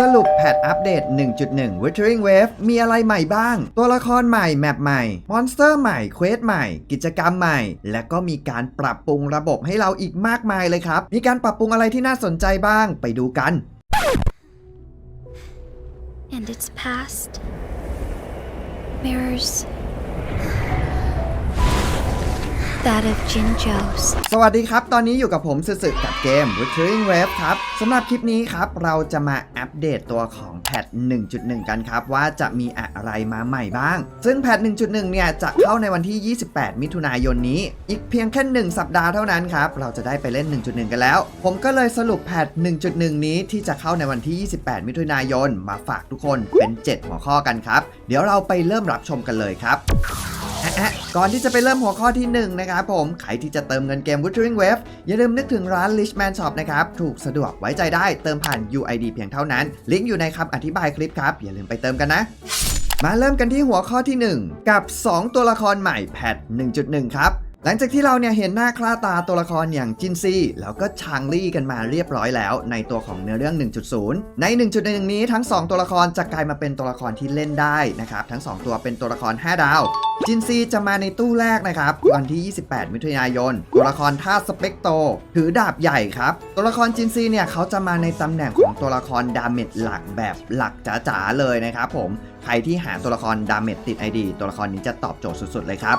สรุปแพทอัปเดต 1.1 Withering Wave มีอะไรใหม่บ้าง ตัวละครใหม่ แมปใหม่ มอนสเตอร์ใหม่ เควสใหม่ กิจกรรมใหม่ และก็มีการปรับปรุงระบบให้เราอีกมากมายเลยครับ มีการปรับปรุงอะไรที่น่าสนใจบ้างไปดูกัน and its past mirrors that of Jinjo's. สวัสดีครับ ตอนนี้อยู่กับผมสึสึกับเกม Withering Wave ครับสำหรับคลิปนี้ครับ เราจะมาอัปเดตตัวของแพท 1.1 กันครับ ว่าจะมีอะไรมาใหม่บ้าง ซึ่งแพท 1.1 เนี่ย จะเข้าในวันที่ 28 มิถุนายนนี้ อีกเพียงแค่ 1 สัปดาห์เท่านั้นครับ เราจะได้ไปเล่น 1.1 กันแล้ว ผมก็เลยสรุปแพท 1.1 นี้ที่จะเข้าในวันที่ 28 มิถุนายนมาฝากทุกคนเป็น 7 หัวข้อกันครับ เดี๋ยวเราไปเริ่มรับชมกันเลยครับ อะก่อนที่จะไปเริ่มหัวข้อที่1นะครับผมใครที่จะเติมเงินเกม Wuthering Wave อย่าลืมนึกถึงร้าน Richman Shop นะครับถูกสะดวกไว้ใจได้เติมผ่าน UID เพียงเท่านั้น ลิงก์อยู่ในคำอธิบายคลิปครับ อย่าลืมไปเติมกันนะมาเริ่มกันที่หัวข้อที่ 1 กับ 2 ตัวละครใหม่แพท1.1 ครับ หลังจากที่เราเนี่ยเห็นหน้าคล้าตาตัวละครอย่างจินซีแล้วก็ชางลี่กันมาเรียบร้อยแล้ว ในตัวของเนื้อเรื่อง 1.0 ใน 1.1 นี้ทั้ง 2 ตัวละครจะกลายมาเป็นตัวละครที่เล่นได้นะครับทั้ง 2 ตัวเป็นตัวละคร 5 ดาว จินซีจะมาในตู้แรกนะครับวันที่ 28 มิถุนายน ตัวละครท่าสเปกโต ถือดาบใหญ่ครับ ตัวละครจินซีเนี่ยเขาจะมาในตำแหน่งของตัวละครดาเมจหลักแบบหลักจ๋าๆเลยนะครับผมใครที่หาตัวละครดาเมจติด ID ตัวละครนี้จะตอบโจทย์สุดๆเลยครับ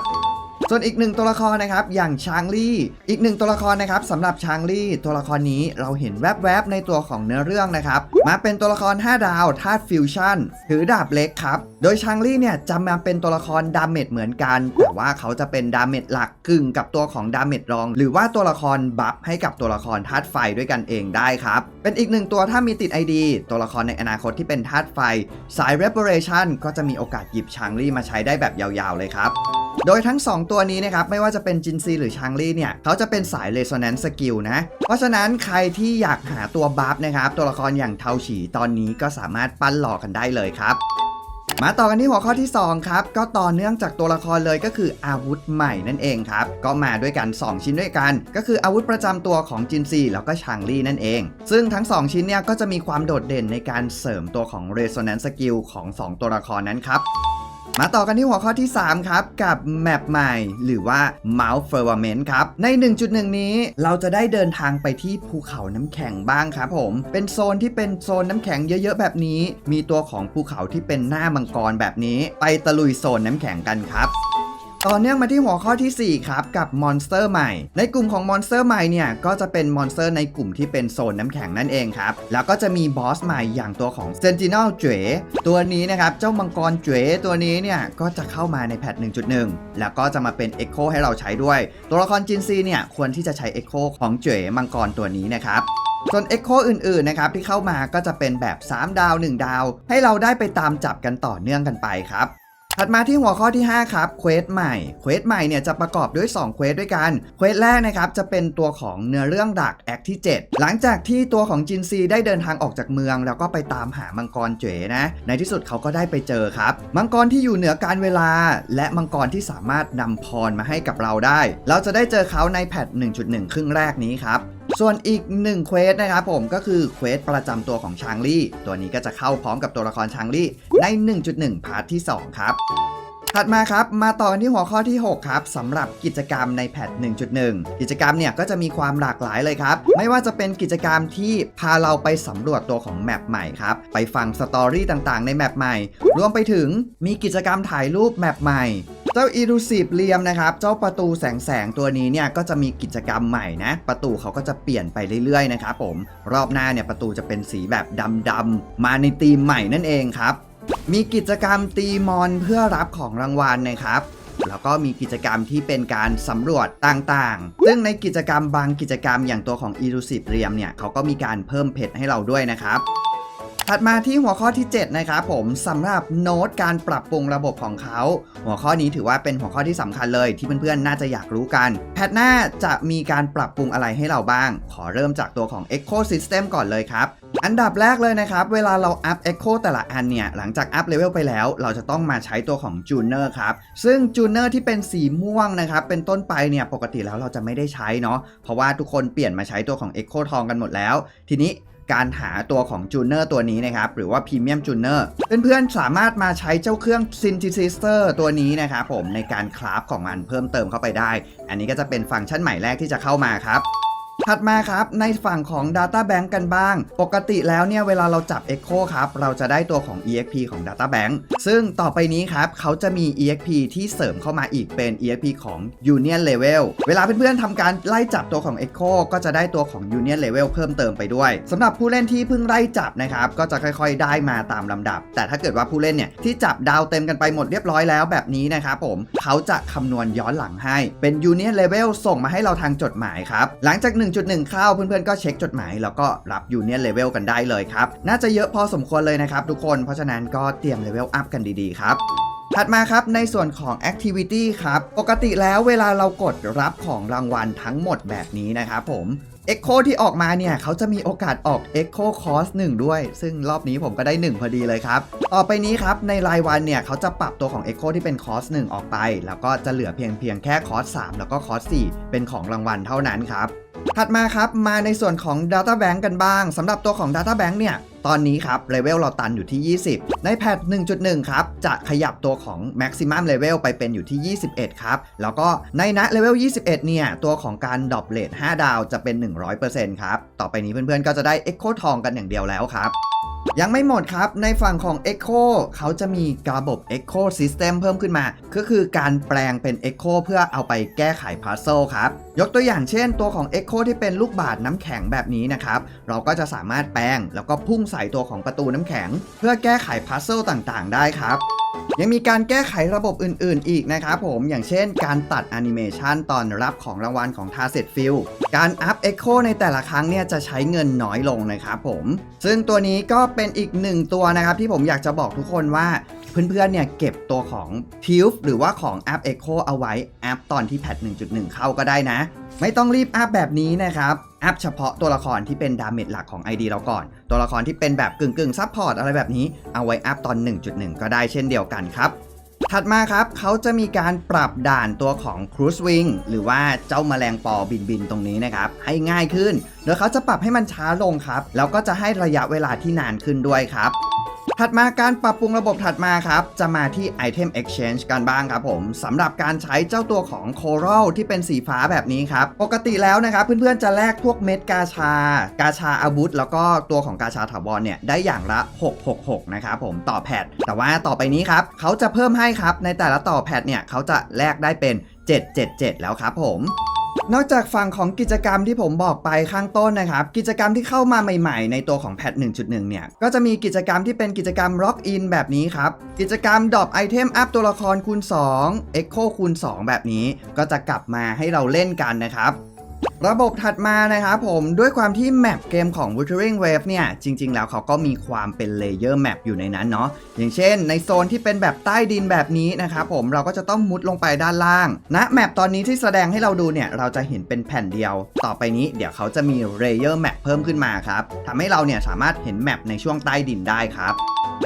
ส่วนอีกหนึ่งตัวละครนะครับอย่างชางลี่ อีกหนึ่งตัวละครนะครับสำหรับชางลี่ตัวละครนี้เราเห็นแวบๆในตัวของเนื้อเรื่องนะครับมาเป็นตัวละคร 5 ดาวธาตุฟิวชั่นถือดาบเล็กครับโดยชางลี่เนี่ยจะมาเป็นตัวละครดาเมจเหมือนกัน แต่ว่าเขาจะเป็นดาเมจหลักกึ่งกับตัวของดาเมจรอง หรือว่าตัวละครบัฟให้กับตัวละครธาตุไฟด้วยกันเองได้ครับเป็นอีกหนึ่งตัวถ้ามีติด ID ตัวละครในอนาคตที่เป็นธาตุไฟ สาย Reparation ก็จะมีโอกาสหยิบชางลี่มาใช้ได้แบบยาวๆเลยครับ โดยทั้ง 2 ตัวนี้นะครับ ไม่ว่าจะเป็นจินซีหรือชางลี่เนี่ย เขาจะเป็นสาย Resonance Skill นะ เพราะฉะนั้นใครที่อยากหาตัวบัฟนะครับ ตัวละครอย่างเทาฉีตอนนี้ก็สามารถปั้นหลอกกันได้เลยครับมาต่อกันที่หัวข้อที่ 2 ครับ ก็ต่อเนื่องจากตัวละครเลยก็คืออาวุธใหม่นั่นเองครับ ก็มาด้วยกัน 2 ชิ้นด้วยกัน ก็คืออาวุธประจำตัวของจินซีแล้วก็ชางลี่นั่นเอง ซึ่งทั้ง 2 ชิ้นเนี่ยก็จะมีความโดดเด่นในการเสริมตัวของ Resonance Skill ของ 2 ตัวละครนั้นครับ มาต่อกันที่หัวข้อที่ 3 ครับ กับแมปใหม่ หรือว่า Mount Firmament ครับ ใน 1.1 นี้เราจะได้เดินทางไปที่ภูเขาน้ำแข็งบ้างครับผม เป็นโซนที่เป็นโซนน้ำแข็งเยอะๆ แบบนี้ มีตัวของภูเขาที่เป็นหน้ามังกรแบบนี้ ไปตะลุยโซนน้ำแข็งกันครับ ต่อเนื่องมาที่หัวข้อทีสี่ 4 ครับ กับมอนสเตอร์ใหม่ ในกลุ่มของมอนสเตอร์ใหม่เนี่ย ก็จะเป็นมอนสเตอร์ในกลุ่มที่เป็นโซนน้ำแข็งนั่นเองครับ แล้วก็จะมีบอสใหม่อย่างตัวของ Sentinel เจ๋ตัวนี้นะครับ เจ้ามังกรเจ๋ตัวนี้เนี่ย ก็จะเข้ามาในแพท 1.1 แล้วก็จะมาเป็น Echo ให้เราใช้ด้วย ตัวละครจินซีเนี่ยควรที่จะใช้ Echo ของเจ๋มังกรตัวนี้นะครับส่วน Echo อื่นๆนะครับที่เข้ามาก็จะเป็นแบบ 3 ดาว 1 ดาว ให้เราได้ไปตามจับกันต่อเนื่องกันไปครับ ถัดมาที่หัวข้อที่ 5 ครับเควสใหม่เควสใหม่เนี่ยจะประกอบด้วย2เควสด้วยกันเควสแรกนะครับจะเป็นตัวของเนื้อเรื่องดักแอคที่ 7 หลังจากที่ตัวของจินซีได้เดินทางออกจากเมือง แล้วก็ไปตามหามังกรเจ๋นะในที่สุดเขาก็ได้ไปเจอครับ มังกรที่อยู่เหนือการเวลา และมังกรที่สามารถนำพรมาให้กับเราได้ เราจะได้เจอเขาในแพท1.1 ครึ่งแรกนี้ครับ ส่วนอีกหนึ่งเควสนะครับผมก็คือเควสประจำตัวของชางลี่ ตัวนี้ก็จะเข้าพร้อมกับตัวละครชางลี่ใน 1.1 พาร์ทที่ 2 ครับ ถัดมาครับมาต่อกันที่หัวข้อที่ 6 ครับสำหรับกิจกรรมในแพท1.1 กิจกรรมเนี่ยก็จะมีความหลากหลายเลยครับ ไม่ว่าจะเป็นกิจกรรมที่พาเราไปสำรวจตัวของแมปใหม่ครับ ไปฟังสตอรี่ต่างๆ ในแมปใหม่ รวมไปถึงมีกิจกรรมถ่ายรูปแมปใหม่เจ้า Elusive เลียมนะครับ เจ้าประตูแสงแสงตัวนี้เนี่ยก็จะมีกิจกรรมใหม่นะ ประตูเขาก็จะเปลี่ยนไปเรื่อยๆนะครับผม รอบหน้าเนี่ยประตูจะเป็นสีแบบดำๆมาในธีมใหม่นั่นเองครับ มีกิจกรรมตีมอนเพื่อรับของรางวัลนะครับ แล้วก็มีกิจกรรมที่เป็นการสำรวจต่างๆ ซึ่งในกิจกรรมบางกิจกรรมอย่างตัวของ e l u s i v e เรียมเนี่ยเขาก็มีการเพิ่มเพชรให้เราด้วยนะครับ ถัดมาที่หัวข้อที่ 7 นะครับผมสำหรับโน้ตการปรับปรุงระบบของเขา หัวข้อนี้ถือว่าเป็นหัวข้อที่สำคัญเลยที่เพื่อนๆน่าจะอยากรู้กัน แพทหน้าจะมีการปรับปรุงอะไรให้เราบ้าง ขอเริ่มจากตัวของ Echo System ก่อนเลยครับ อันดับแรกเลยนะครับ เวลาเราอัพ Echo แต่ละอันเนี่ย หลังจากอัพเลเวลไปแล้ว เราจะต้องมาใช้ตัวของ Juner ครับ ซึ่ง Juner ที่เป็นสีม่วงนะครับเป็นต้นไปเนี่ยปกติแล้วเราจะไม่ได้ใช้เนาะเพราะว่าทุกคนเปลี่ยนมาใช้ตัวของ Echo ทองกันหมดแล้ว ทีนี้ การหาตัวของจูเนอร์ตัวนี้นะครับ หรือว่าพรีเมียมจูเนอร์เพื่อนๆ สามารถมาใช้เจ้าเครื่องซินธิซิสเตอร์ตัวนี้นะครับผมในการคราฟของมันเพิ่มเติมเข้าไปได้ อันนี้ก็จะเป็นฟังก์ชันใหม่แรกที่จะเข้ามาครับ ถัดมาครับในฝั่งของ Data Bank กันบ้าง ปกติแล้วเนี่ยเวลาเราจับ Echo ครับ เราจะได้ตัวของ EXP ของ Data Bank ซึ่งต่อไปนี้ครับ เขาจะมี EXP ที่เสริมเข้ามาอีกเป็น EXP ของ Union Level เวลาเพื่อนๆทำการไล่จับตัวของ Echo ก็จะได้ตัวของ Union Level เพิ่มเติมไปด้วยสำหรับผู้เล่นที่เพิ่งไล่จับนะครับก็จะค่อยๆ ได้มาตามลำดับ แต่ถ้าเกิดว่าผู้เล่นเนี่ยที่จับดาวเต็มกันไปหมดเรียบร้อยแล้วแบบนี้นะครับผมเขาจะคำนวณย้อนหลังให้เป็น Union Level ส่งมาให้เราทางจดหมายครับหลังจาก1.1 เข้าเพื่อนๆก็เช็คจดหมาย แล้วก็รับ Union Level กันได้เลยครับ น่าจะเยอะพอสมควรเลยนะครับทุกคนเพราะฉะนั้นก็เตรียม Level Up กันดีๆครับถัดมาครับในส่วนของ Activity ครับ ปกติแล้วเวลาเรากดรับของรางวัลทั้งหมดแบบนี้นะครับผม Echo ที่ออกมาเนี่ย เขาจะมีโอกาสออก Echo Cost 1 ด้วย ซึ่งรอบนี้ผมก็ได้ 1 พอดีเลยครับ ต่อไปนี้ครับ ในรายวันเนี่ย เขาจะปรับตัวของ Echo ที่เป็น Cost 1 ออกไป แล้วก็จะเหลือเพียงเพียงแค่ Cost 3 แล้วก็ Cost 4 เป็นของรางวัลเท่านั้นครับ ถัดมาครับมาในส่วนของ Data Bank กันบ้างสำหรับตัวของ Data Bank เนี่ยตอนนี้ครับเลเวลเราตันอยู่ที่ 20 ในแพท 1.1 ครับ จะขยับตัวของ Maximum Level ไปเป็นอยู่ที่ 21 ครับ แล้วก็ในณเลเวล 21 เนี่ย ตัวของการดรอปเลท5ดาวจะเป็น 100%ครับ ต่อไปนี้เพื่อนๆ ก็จะได้ Echo ทองกันอย่างเดียวแล้วครับ ยังไม่หมดครับ ในฝั่งของ Echo เขาจะมีระบบ Echo System เพิ่มขึ้นมา ก็คือการแปลงเป็น Echo เพื่อเอาไปแก้ไขพัซเซิลครับ ยกตัวอย่างเช่น ตัวของ Echo ที่เป็นลูกบาศน้ำแข็งแบบนี้นะครับ เราก็จะสามารถแปลงแล้วก็พุ่งใส่ตัวของประตูน้ำแข็ง เพื่อแก้ไขพัซเซิลต่างๆ ได้ครับ ยังมีการแก้ไขระบบอื่นๆ อีกนะครับผมอย่างเช่นการตัดแอนิเมชันตอนรับของรางวัลของ t a r g e t Fill การอัพ Echo ในแต่ละครั้งเนี่ยจะใช้เงินน้อยลงนะครับผม ซึ่งตัวนี้ก็เป็นอีกหนึ่งตัวนะครับที่ผมอยากจะบอกทุกคนว่า เพื่อนๆเนี่ยเก็บตัวของ t i l f หรือว่าของแอป Echo เอาไว้แอปตอนที่แพท1.1 เข้าก็ได้นะ ไม่ต้องรีบอัพแบบนี้นะครับอัพเฉพาะตัวละครที่เป็นดาเมจหลักของ ID เราก่อน ตัวละครที่เป็นแบบกึ่งกึ่งซับพอร์ตอะไรแบบนี้เอาไว้อัพตอน 1.1 ก็ได้เช่นเดียวกันครับถัดมาครับเขาจะมีการปรับด่านตัวของ Cruise Wing หรือว่าเจ้าแมลงปอบินบินตรงนี้นะครับ ให้ง่ายขึ้น โดยเขาจะปรับให้มันช้าลงครับ แล้วก็จะให้ระยะเวลาที่นานขึ้นด้วยครับ ถัดมาการปรับปรุงระบบถัดมาครับ จะมาที่ Item Exchange กันบ้างครับผมสำหรับการใช้เจ้าตัวของ Coral ที่เป็นสีฟ้าแบบนี้ครับ ปกติแล้วนะครับเพื่อนๆจะแลกพวกเม็ดกาชา กาชาอาวุธ แล้วก็ตัวของกาชาถาวรเนี่ยได้อย่างละ 666 นะครับผมต่อแพทแต่ว่าต่อไปนี้ครับเขาจะเพิ่มให้ครับในแต่ละต่อแพทเนี่ยเขาจะแลกได้เป็น 777 แล้วครับผม นอกจากฝั่งของกิจกรรมที่ผมบอกไปข้างต้นนะครับ กิจกรรมที่เข้ามาใหม่ๆ ในตัวของแพท1.1 เนี่ย ก็จะมีกิจกรรมที่เป็นกิจกรรมล็อกอินแบบนี้ครับ กิจกรรมดรอปไอเทมอัพตัวละครคูณ2 Echo คูณ 2 แบบนี้ ก็จะกลับมาให้เราเล่นกันนะครับ ระบบถัดมานะครับผมด้วยความที่แมปเกมของ Wuthering Wave เนี่ย จริง ๆ แล้วเขาก็มีความเป็นเลเยอร์แมปอยู่ในนั้นเนาะอย่างเช่น ในโซนที่เป็นแบบใต้ดินแบบนี้นะครับผมเราก็จะต้องมุดลงไปด้านล่างณแมปตอนนี้ที่แสดงให้เราดูเนี่ย เราจะเห็นเป็นแผ่นเดียว ต่อไปนี้เดี๋ยวเขาจะมีเลเยอร์แมปเพิ่มขึ้นมาครับทำให้เราเนี่ยสามารถเห็นแมปในช่วงใต้ดินได้ครับ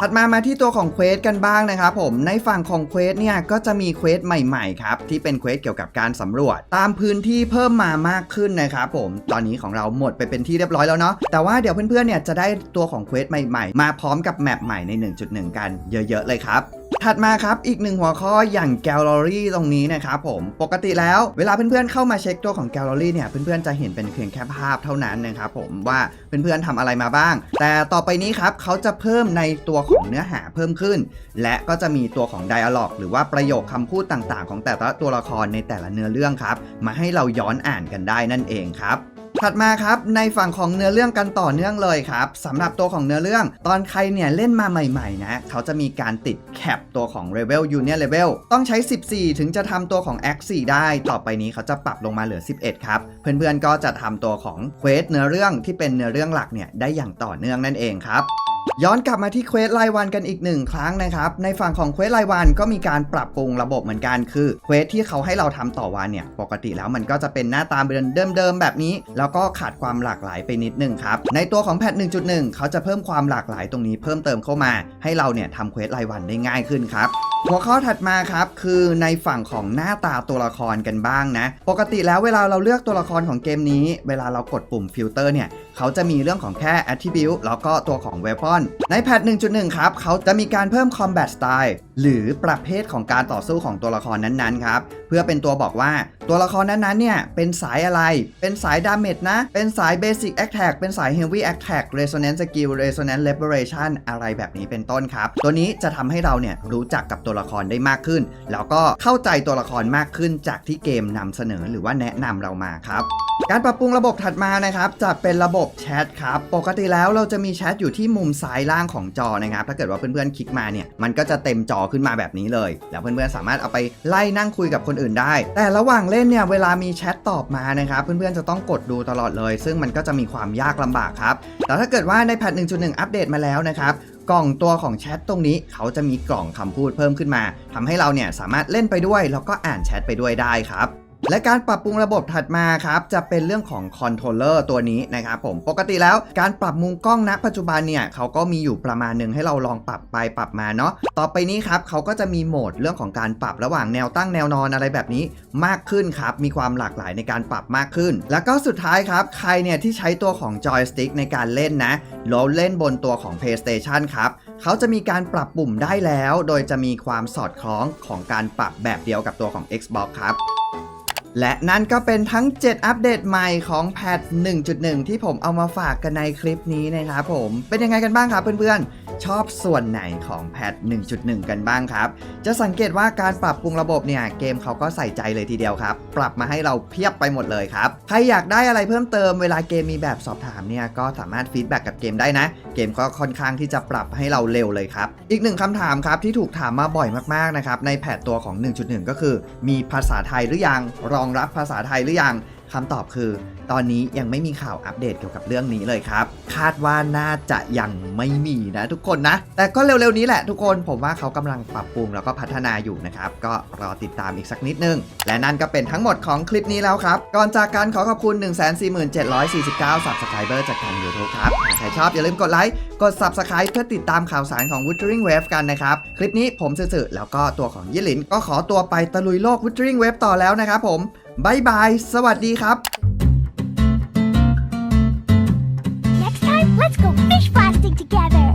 ถัดมามาที่ตัวของเควสกันบ้างนะครับผมในฝั่งของเควสเนี่ยก็จะมีเควสใหม่ๆครับที่เป็นเควสเกี่ยวกับการสำรวจ ตามพื้นที่เพิ่มมามากขึ้นนะครับผม ตอนนี้ของเราหมดไปเป็นที่เรียบร้อยแล้วเนาะ แต่ว่าเดี๋ยวเพื่อนๆเนี่ยจะได้ตัวของเควสใหม่ๆ มาพร้อมกับแมปใหม่ใน 1.1 กันเยอะๆเลยครับ ถัดมาครับ อีกหนึ่งหัวข้ออย่างแกลเลอรี่ตรงนี้นะครับผม ปกติแล้วเวลาเพื่อนๆเข้ามาเช็คตัวของแกลเลอรี่เนี่ยเพื่อนๆจะเห็นเป็นเพียงแค่ภาพเท่านั้นนะครับผมว่าเพื่อนๆทำอะไรมาบ้าง แต่ต่อไปนี้ครับเขาจะเพิ่มในตัวของเนื้อหาเพิ่มขึ้น และก็จะมีตัวของ Dialog หรือว่าประโยคคำพูดต่างๆ ของแต่ละตัวละครในแต่ละเนื้อเรื่องครับ มาให้เราย้อนอ่านกันได้นั่นเองครับ ถัดมาครับในฝั่งของเนื้อเรื่องกันต่อเนื่องเลยครับสำหรับตัวของเนื้อเรื่อง ตอนใครเนี่ยเล่นมาใหม่ๆนะเขาจะมีการติดแคปตัวของ Level Union Level ต้องใช้ 14 ถึงจะทำตัวของ Act 4 ได้ ต่อไปนี้เขาจะปรับลงมาเหลือ 11 ครับ เพื่อนๆก็จะทำตัวของเควสเนื้อเรื่องที่เป็นเนื้อเรื่องหลักเนี่ยได้อย่างต่อเนื่องนั่นเองครับ ย้อนกลับมาที่เควสรายวันกันอีกหนึ่งครั้งนะครับ ในฝั่งของเควสรายวันก็มีการปรับปรุงระบบเหมือนกันคือเควสที่เขาให้เราทำต่อวันเนี่ย ปกติแล้วมันก็จะเป็นหน้าตาเดิมๆแบบนี้ แล้วก็ขาดความหลากหลายไปนิดนึงครับ ในตัวของแพท 1.1 เขาจะเพิ่มความหลากหลายตรงนี้เพิ่มเติมเข้ามา ให้เราเนี่ยทำเควสรายวันได้ง่ายขึ้นครับหัวข้อถัดมาครับคือในฝั่งของหน้าตาตัวละครกันบ้างนะ ปกติแล้วเวลาเราเลือกตัวละครของเกมนี้ เวลาเรากดปุ่มฟิลเตอร์เนี่ย เขาจะมีเรื่องของแค่ attribute แล้วก็ตัวของ weapon ในแพท1.1 ครับ เขาจะมีการเพิ่ม combat style หรือประเภทของการต่อสู้ของตัวละครนั้นๆ ครับ เพื่อเป็นตัวบอกว่าตัวละครนั้นๆ เนี่ย เป็นสายอะไร เป็นสาย damage นะ เป็นสาย basic attack เป็นสาย heavy attack resonance skill resonance liberation อะไรแบบนี้เป็นต้นครับ ตัวนี้จะทำให้เราเนี่ยรู้จักกับตัวละครได้มากขึ้น แล้วก็เข้าใจตัวละครมากขึ้นจากที่เกมนำเสนอหรือว่าแนะนำเรามาครับ การปรับปรุงระบบถัดมานะครับจะเป็นระบบแชทครับ ปกติแล้วเราจะมีแชทอยู่ที่มุมซ้ายล่างของจอนะครับ ถ้าเกิดว่าเพื่อนๆคลิกมาเนี่ย มันก็จะเต็มจอขึ้นมาแบบนี้เลย แล้วเพื่อนๆสามารถเอาไปไล่นั่งคุยกับคนอื่นได้ แต่ระหว่างเล่นเนี่ย เวลามีแชทตอบมานะครับ เพื่อนๆจะต้องกดดูตลอดเลย ซึ่งมันก็จะมีความยากลำบากครับ แต่ถ้าเกิดว่าในแพท1.1 อัปเดตมาแล้วนะครับกล่องตัวของแชทตรงนี้เขาจะมีกล่องคำพูดเพิ่มขึ้นมาทำให้เราเนี่ยสามารถเล่นไปด้วยแล้วก็อ่านแชทไปด้วยได้ครับ และการปรับปรุงระบบถัดมาครับจะเป็นเรื่องของคอนโทรลเลอร์ตัวนี้นะครับผมปกติแล้วการปรับมุมกล้องณปัจจุบันเนี่ยเขาก็มีอยู่ประมาณหนึ่งให้เราลองปรับไปปรับมาเนาะต่อไปนี้ครับเขาก็จะมีโหมดเรื่องของการปรับระหว่างแนวตั้งแนวนอนอะไรแบบนี้มากขึ้นครับมีความหลากหลายในการปรับมากขึ้น แล้วก็สุดท้ายครับใครเนี่ยที่ใช้ตัวของจอยสติ๊กในการเล่นนะแล้วเล่นบนตัวของ PlayStation ครับเขาจะมีการปรับปุ่มได้แล้ว โดยจะมีความสอดคล้องของการปรับแบบเดียวกับตัวของ Xbox ครับ และนั่นก็เป็นทั้ง 7 อัปเดตใหม่ของแพท1.1 ที่ผมเอามาฝากกันในคลิปนี้นะครับผม เป็นยังไงกันบ้างครับเพื่อนๆ ชอบส่วนไหนของแพท1.1 กันบ้างครับ จะสังเกตว่าการปรับปรุงระบบเนี่ย เกมเขาก็ใส่ใจเลยทีเดียวครับ ปรับมาให้เราเพียบไปหมดเลยครับ ใครอยากได้อะไรเพิ่มเติมเวลาเกมมีแบบสอบถามเนี่ย ก็สามารถฟีดแบ็กกับเกมได้นะ เกมก็ค่อนข้างที่จะปรับให้เราเร็วเลยครับ อีกหนึ่งคำถามครับที่ถูกถามมาบ่อยมากๆนะครับในแพทตัวของ 1.1 ก็คือ มีภาษาไทยหรือยัง รองรับภาษาไทยหรือยัง คำตอบคือ ตอนนี้ยังไม่มีข่าวอัปเดตเกี่ยวกับเรื่องนี้เลยครับ คาดว่าน่าจะยังไม่มีนะทุกคนนะ แต่ก็เร็วๆนี้แหละทุกคนผมว่าเขากำลังปรับปรุงแล้วก็พัฒนาอยู่นะครับ ก็รอติดตามอีกสักนิดนึง และนั่นก็เป็นทั้งหมดของคลิปนี้แล้วครับ ก่อนจากการขอขอบคุณ 14749 Subscriber จากทาง YouTube ครับหาใครชอบอย่าลืมกดไลค์ กด Subscribe เพื่อติดตามข่าวสารของ Wuthering Wave กันนะครับ คลิปนี้ผมสื่อแล้วก็ตัวของยี่หลินก็ขอตัวไปตะลุยโลก Wuthering Wave ต่อแล้วนะครับผม บายบาย สวัสดีครับ Next time, let's go fish blasting together.